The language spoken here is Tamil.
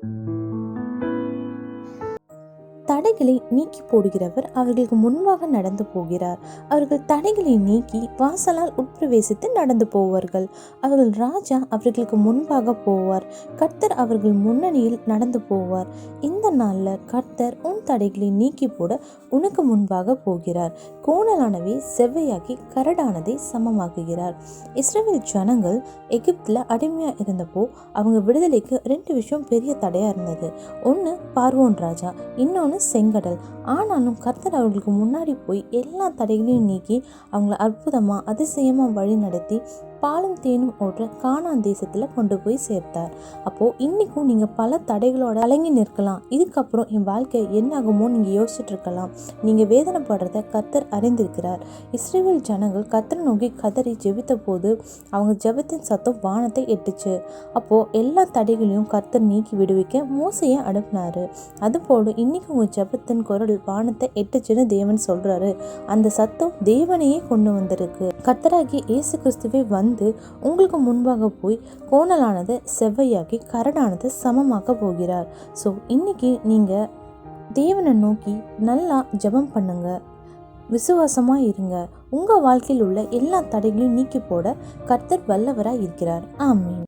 thank you தடைகளை நீக்கி போடுகிறவர் அவர்களுக்கு முன்பாக நடந்து போகிறார். அவர்கள் தடைகளை நீக்கி வாசலால் உட்பிரவேசித்து நடந்து போவார்கள். அவர்கள் ராஜா அவர்களுக்கு முன்பாக போவார். கர்த்தர் அவர்கள் முன்னணியில் நடந்து போவார். இந்த நாளில் கர்த்தர் உன் தடைகளை நீக்கி போட உனக்கு முன்பாக போகிறார். கோணலானவை செவ்வையாக்கி கரடானதை சமமாக்குகிறார். இஸ்ரேல் ஜனங்கள் எகிப்தில் அடிமையாக இருந்தப்போ அவங்க விடுதலைக்கு ரெண்டு விஷயம் பெரிய தடையாக இருந்தது. ஒன்று பார்வோன் ராஜா இன்னொன்று செங்கடல். ஆனாலும் கர்த்தர் அவர்களுக்கு முன்னாடி போய் எல்லா தடைகளையும் நீக்கி அவங்கள அற்புதமாக அதிசயமாக வழி நடத்தி பாலும் தேனும் ஓடுற கானான் தேசத்தில் கொண்டு போய் சேர்த்தார். அப்போது இன்றைக்கும் நீங்கள் பல தடைகளோட கலங்கி நிற்கலாம். இதுக்கப்புறம் என் வாழ்க்கை என்ன ஆகுமோ நீங்கள் யோசிச்சுட்டு இருக்கலாம். நீங்கள் வேதனைப்படுறத கர்த்தர் அறிந்திருக்கிறார். இஸ்ரேல் ஜனங்கள் கர்த்தரை நோக்கி கதறி ஜெபித்த போது அவங்க ஜெபத்தின் சத்தம் வானத்தை எட்டுச்சு. அப்போது எல்லா தடைகளையும் கர்த்தர் நீக்கி விடுவிக்க மோசையை அனுப்பினார். அதுபோல் இன்றைக்கும் உங்கள் ஜெபத்தின் குரல் வானத்தை எட்டுச்சுன்னு தேவன் சொல்கிறாரு அந்த சத்தம் தேவனையே கொண்டு வந்திருக்கு. கர்த்தராகி இயேசு கிறிஸ்துவே வந்து வந்து உங்களுக்கு முன்பாக போய் கோணலானதை செவ்வையாக்கி கரடானது சமமாக்க போகிறார். ஸோ இன்னைக்கு நீங்கள் தேவனை நோக்கி நல்லா ஜெபம் பண்ணுங்க. விசுவாசமாக இருங்க. உங்கள் வாழ்க்கையில் உள்ள எல்லா தடைகளையும் நீக்கி போட கர்த்தர் வல்லவராக இருக்கிறார். ஆமீன்.